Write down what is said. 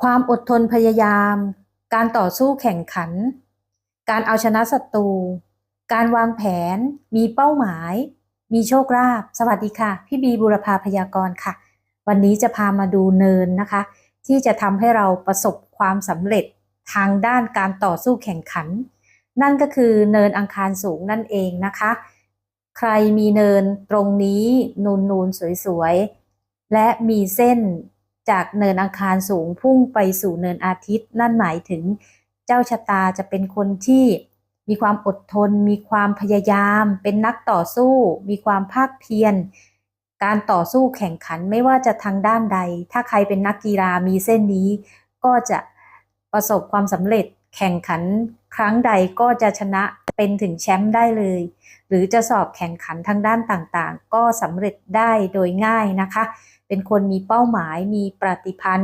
ความอดทนพยายาม การต่อสู้แข่งขัน การเอาชนะศัตรู การวางแผน มีเป้าหมาย มีโชคลาภ สวัสดีค่ะ พี่บีบุรพาพยากรค่ะ วันนี้จะพามาดูเนินนะคะ ที่จะทำให้เราประสบความสำเร็จทางด้านการต่อสู้แข่งขัน นั่นก็คือเนินอังคารสูงนั่นเองนะคะ ใครมีเนินตรงนี้นูนๆสวยๆและมีเส้น จากเนินอังคารสูงพุ่งไปสู่เนินอาทิตย์ นั่นหมายถึงเจ้าชะตาจะเป็นคนที่มีความอดทน มีความพยายาม เป็นนักต่อสู้ มีความภาคเพียร การต่อสู้แข่งขันไม่ว่าจะทางด้านใด ถ้าใครเป็นนักกีฬามีเส้นนี้ ก็จะประสบความสำเร็จ แข่งขันครั้งใดก็จะชนะเป็นถึงแชมป์ได้เลย หรือจะสอบแข่งขันทางด้านต่างๆ ก็สำเร็จได้โดยง่ายนะคะ เป็นคนมีเป้าหมายมีปฏิภาณ